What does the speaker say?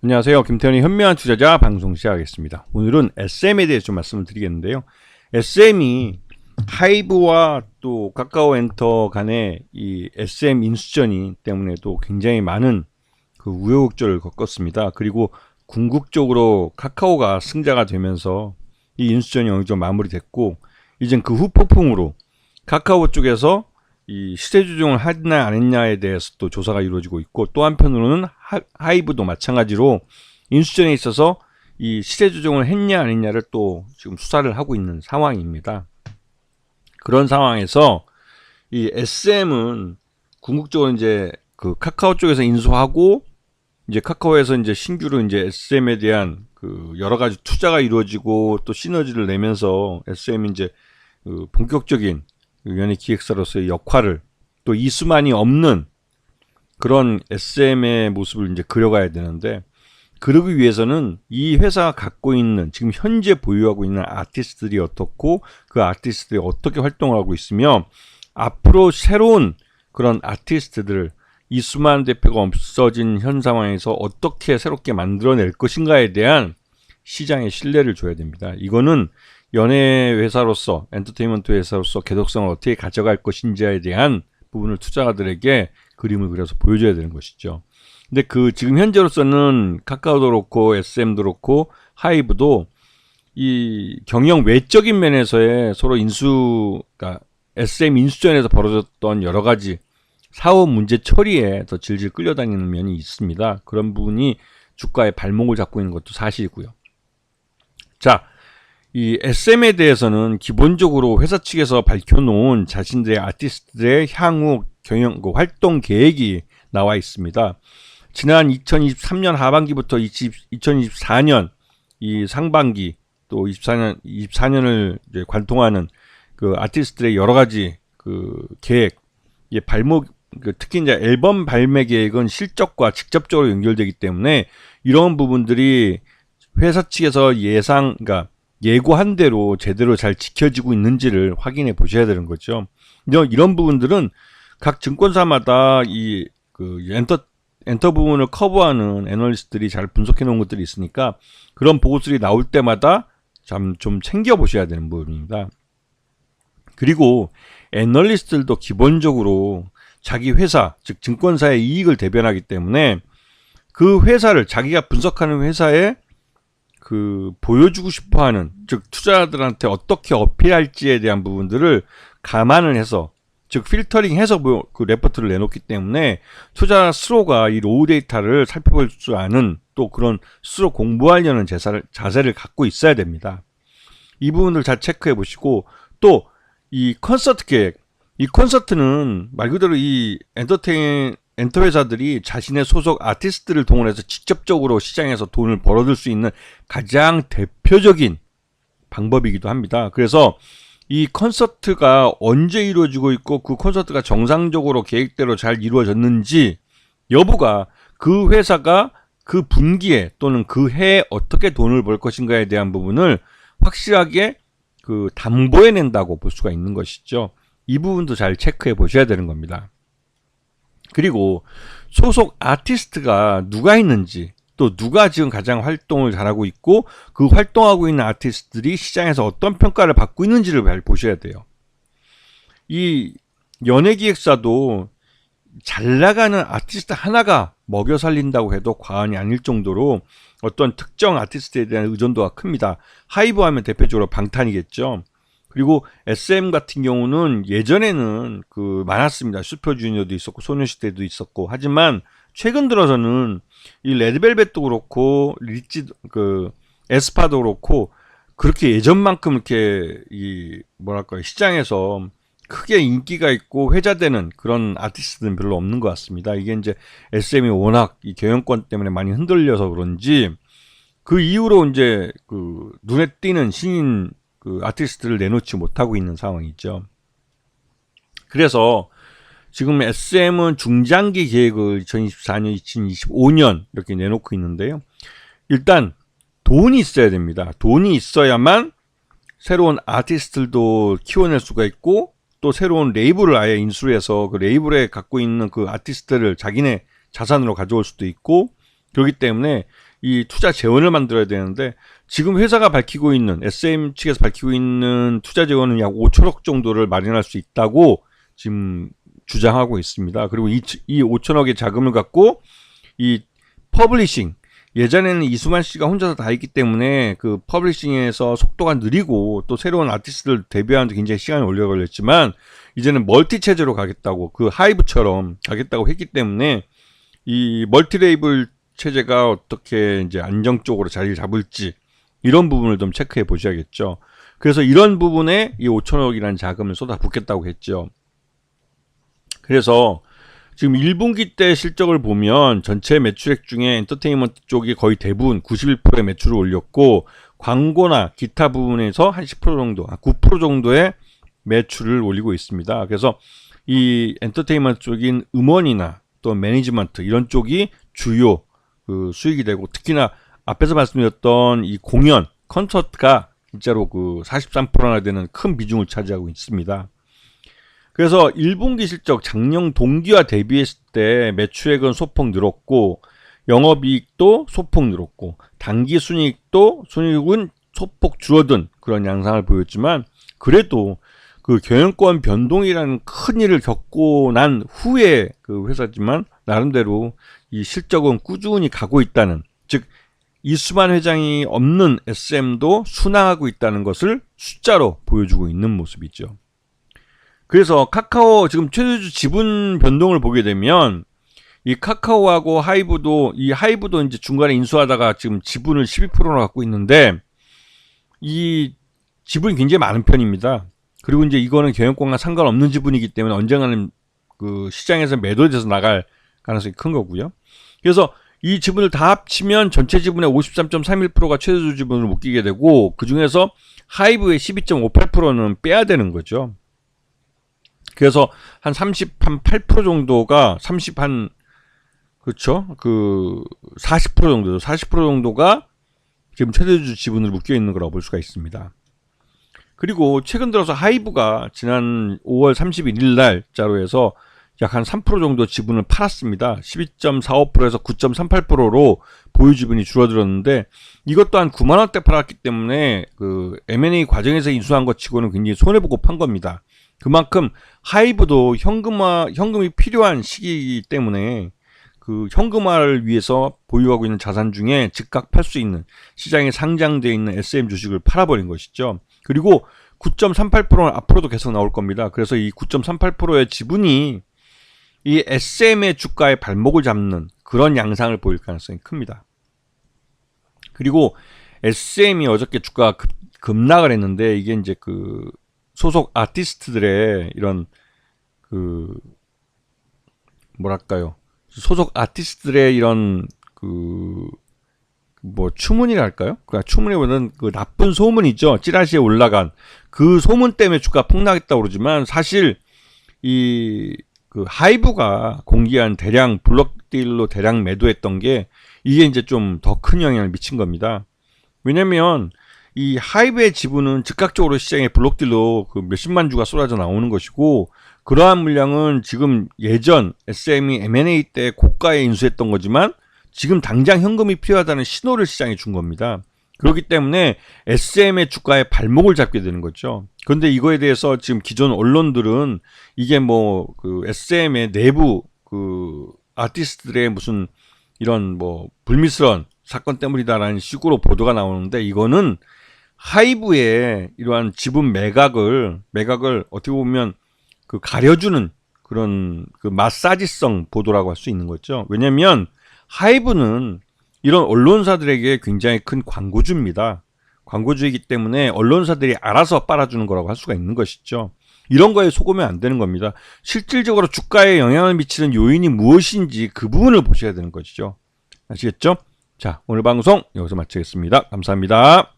안녕하세요. 김태현의 현명한 투자자 방송 시작하겠습니다. 오늘은 SM에 대해서 좀 말씀을 드리겠는데요. SM이 하이브와 또 카카오 엔터 간의 이 SM 인수전이 때문에도 굉장히 많은 그 우여곡절을 겪었습니다. 그리고 궁극적으로 카카오가 승자가 되면서 이 인수전이 어느 정도 마무리됐고 이젠 그 후 폭풍으로 카카오 쪽에서 이 시세 조정을 했냐 안 했냐에 대해서 또 조사가 이루어지고 있고 또 한편으로는 하, 하이브도 마찬가지로 인수전에 있어서 이 시세 조정을 했냐 안 했냐를 또 지금 수사를 하고 있는 상황입니다. 그런 상황에서 이 SM은 궁극적으로 이제 그 카카오 쪽에서 인수하고 이제 카카오에서 이제 신규로 이제 SM에 대한 그 여러 가지 투자가 이루어지고 또 시너지를 내면서 SM이 이제 그 본격적인 연예 기획사로서의 역할을 또 이수만이 없는 그런 SM의 모습을 이제 그려가야 되는데 그러기 위해서는 이 회사가 갖고 있는 지금 현재 보유하고 있는 아티스트들이 어떻고 그 아티스트들이 어떻게 활동을 하고 있으며 앞으로 새로운 그런 아티스트들을 이수만 대표가 없어진 현 상황에서 어떻게 새롭게 만들어낼 것인가에 대한 시장의 신뢰를 줘야 됩니다. 이거는 연예 회사로서 엔터테인먼트 회사로서 계속성을 어떻게 가져갈 것인지에 대한 부분을 투자가들에게 그림을 그려서 보여줘야 되는 것이죠. 근데 그 지금 현재로서는 카카오도 그렇고 SM도 그렇고 하이브도 이 경영 외적인 면에서의 서로 인수, 그러니까 SM 인수전에서 벌어졌던 여러 가지 사업 문제 처리에 더 질질 끌려다니는 면이 있습니다. 그런 부분이 주가의 발목을 잡고 있는 것도 사실이고요. 자, 이 SM에 대해서는 기본적으로 회사 측에서 밝혀놓은 자신들의 아티스트들의 향후 경영 그 활동 계획이 나와 있습니다. 지난 2023년 하반기부터 20, 2024년 이 상반기 또 24년 24년을 이제 관통하는 그 아티스트들의 여러 가지 그 계획, 이 발목 그 특히 이제 앨범 발매 계획은 실적과 직접적으로 연결되기 때문에 이런 부분들이 회사 측에서 예상, 그러니까 예고한 대로 제대로 잘 지켜지고 있는지를 확인해 보셔야 되는 거죠. 이런 부분들은 각 증권사마다 이 그 엔터 엔터 부분을 커버하는 애널리스트들이 잘 분석해 놓은 것들이 있으니까 그런 보고서들이 나올 때마다 참 좀 챙겨 보셔야 되는 부분입니다. 그리고 애널리스트들도 기본적으로 자기 회사, 즉 증권사의 이익을 대변하기 때문에 그 회사를 자기가 분석하는 회사에 그 보여주고 싶어하는 즉 투자자들한테 어떻게 어필할지에 대한 부분들을 감안을 해서 즉 필터링해서 뭐그 레포트를 내놓기 때문에 투자 스스로가 이 로우 데이터를 살펴볼 줄 아는 또 그런 스스로 공부하려는 자세를, 자세를 갖고 있어야 됩니다. 이 부분을 잘 체크해 보시고 또 이 콘서트 계획 이 콘서트는 말 그대로 이 엔터테인 엔터 회사들이 자신의 소속 아티스트를 동원해서 직접적으로 시장에서 돈을 벌어들 수 있는 가장 대표적인 방법이기도 합니다. 그래서 이 콘서트가 언제 이루어지고 있고 그 콘서트가 정상적으로 계획대로 잘 이루어졌는지 여부가 그 회사가 그 분기에 또는 그 해에 어떻게 돈을 벌 것인가에 대한 부분을 확실하게 그 담보해낸다고 볼 수가 있는 것이죠. 이 부분도 잘 체크해 보셔야 되는 겁니다. 그리고 소속 아티스트가 누가 있는지 또 누가 지금 가장 활동을 잘하고 있고 그 활동하고 있는 아티스트들이 시장에서 어떤 평가를 받고 있는지를 잘 보셔야 돼요. 이 연예기획사도 잘 나가는 아티스트 하나가 먹여 살린다고 해도 과언이 아닐 정도로 어떤 특정 아티스트에 대한 의존도가 큽니다. 하이브 하면 대표적으로 방탄이겠죠. 그리고 SM 같은 경우는 예전에는 그 많았습니다. 슈퍼주니어도 있었고 소녀시대도 있었고 하지만 최근 들어서는 이 레드벨벳도 그렇고 리치 그 에스파도 그렇고 그렇게 예전만큼 이렇게 이 뭐랄까 시장에서 크게 인기가 있고 회자되는 그런 아티스트는 별로 없는 것 같습니다. 이게 이제 SM이 워낙 이 경영권 때문에 많이 흔들려서 그런지 그 이후로 이제 그 눈에 띄는 신인 그 아티스트를 내놓지 못하고 있는 상황이죠. 그래서 지금 SM은 중장기 계획을 2024년, 2025년 이렇게 내놓고 있는데요. 일단 돈이 있어야 됩니다. 돈이 있어야만 새로운 아티스트들도 키워낼 수가 있고 또 새로운 레이블을 아예 인수해서 그 레이블에 갖고 있는 그 아티스트를 자기네 자산으로 가져올 수도 있고 그렇기 때문에 이 투자 재원을 만들어야 되는데 지금 회사가 밝히고 있는 SM 측에서 밝히고 있는 투자 재원은 약 5천억 정도를 마련할 수 있다고 지금 주장하고 있습니다. 그리고 이, 이 5천억의 자금을 갖고 이 퍼블리싱 예전에는 이수만 씨가 혼자서 다 했기 때문에 그 퍼블리싱에서 속도가 느리고 또 새로운 아티스트를 데뷔하는데 굉장히 시간이 오래 걸렸지만 이제는 멀티 체제로 가겠다고 그 하이브처럼 가겠다고 했기 때문에 이 멀티 레이블 체제가 어떻게 이제 안정적으로 자리를 잡을지 이런 부분을 좀 체크해 보셔야겠죠. 그래서 이런 부분에 이 5천억이라는 자금을 쏟아붓겠다고 했죠. 그래서 지금 1분기 때 실적을 보면 전체 매출액 중에 엔터테인먼트 쪽이 거의 대부분 91%의 매출을 올렸고 광고나 기타 부분에서 한 10% 정도, 9% 정도의 매출을 올리고 있습니다. 그래서 이 엔터테인먼트 쪽인 음원이나 또 매니지먼트 이런 쪽이 주요 그 수익이 되고 특히나 앞에서 말씀드렸던 이 공연 콘서트가 진짜로 그 43%나 되는 큰 비중을 차지하고 있습니다. 그래서 1분기 실적 작년 동기와 대비했을 때 매출액은 소폭 늘었고 영업이익도 소폭 늘었고 단기 순이익도 순이익은 소폭 줄어든 그런 양상을 보였지만 그래도 그 경영권 변동이라는 큰 일을 겪고 난 후에 그 회사지만 나름대로 이 실적은 꾸준히 가고 있다는 즉 이수만 회장이 없는 SM도 순항하고 있다는 것을 숫자로 보여주고 있는 모습이죠. 그래서 카카오 지금 최대주 지분 변동을 보게 되면 이 카카오하고 하이브도 이 하이브도 이제 중간에 인수하다가 지금 지분을 12%나 갖고 있는데 이 지분이 굉장히 많은 편입니다. 그리고 이제 이거는 경영권과 상관없는 지분이기 때문에 언젠가는 그 시장에서 매도돼서 나갈 가능성이 큰 거고요. 그래서 이 지분을 다 합치면 전체 지분의 53.31%가 최대주 지분을 묶이게 되고 그 중에서 하이브의 12.58%는 빼야 되는 거죠. 그래서 한 30한8% 정도가 30 한 그렇죠? 그 40% 정도, 40% 정도가 지금 최대주 지분을 묶여 있는 거라고 볼 수가 있습니다. 그리고 최근 들어서 하이브가 지난 5월 31일 날짜로 해서 약 한 3% 정도 지분을 팔았습니다. 12.45%에서 9.38%로 보유 지분이 줄어들었는데 이것도 한 9만 원대 팔았기 때문에 그 M&A 과정에서 인수한 것 치고는 굉장히 손해 보고 판 겁니다. 그만큼 하이브도 현금화 현금이 필요한 시기이기 때문에 그 현금화를 위해서 보유하고 있는 자산 중에 즉각 팔 수 있는 시장에 상장되어 있는 SM 주식을 팔아버린 것이죠. 그리고 9.38%는 앞으로도 계속 나올 겁니다. 그래서 이 9.38%의 지분이 이 SM의 주가의 발목을 잡는 그런 양상을 보일 가능성이 큽니다. 그리고 SM이 어저께 주가가 급, 급락을 했는데 이게 이제 그 소속 아티스트들의 이런 그 뭐랄까요 소속 아티스트들의 이런 그 뭐 추문이랄까요? 그 추문이보다는 그 나쁜 소문이죠. 찌라시에 올라간 그 소문 때문에 주가 폭락했다고 그러지만 사실 이 그 하이브가 공개한 대량 블록딜로 대량 매도했던 게 이게 이제 좀 더 큰 영향을 미친 겁니다. 왜냐면 이 하이브의 지분은 즉각적으로 시장에 블록딜로 그 몇십만 주가 쏟아져 나오는 것이고 그러한 물량은 지금 예전 SM이 M&A 때 고가에 인수했던 거지만 지금 당장 현금이 필요하다는 신호를 시장에 준 겁니다. 그렇기 때문에 SM의 주가에 발목을 잡게 되는 거죠. 그런데 이거에 대해서 지금 기존 언론들은 이게 뭐 그 SM의 내부 그 아티스트들의 무슨 이런 뭐 불미스러운 사건 때문이다라는 식으로 보도가 나오는데 이거는 하이브의 이러한 지분 매각을 매각을 어떻게 보면 그 가려주는 그런 그 마사지성 보도라고 할 수 있는 거죠. 왜냐하면 하이브는 이런 언론사들에게 굉장히 큰 광고주입니다. 광고주이기 때문에 언론사들이 알아서 빨아주는 거라고 할 수가 있는 것이죠. 이런 거에 속으면 안 되는 겁니다. 실질적으로 주가에 영향을 미치는 요인이 무엇인지 그 부분을 보셔야 되는 것이죠. 아시겠죠? 자, 오늘 방송 여기서 마치겠습니다. 감사합니다.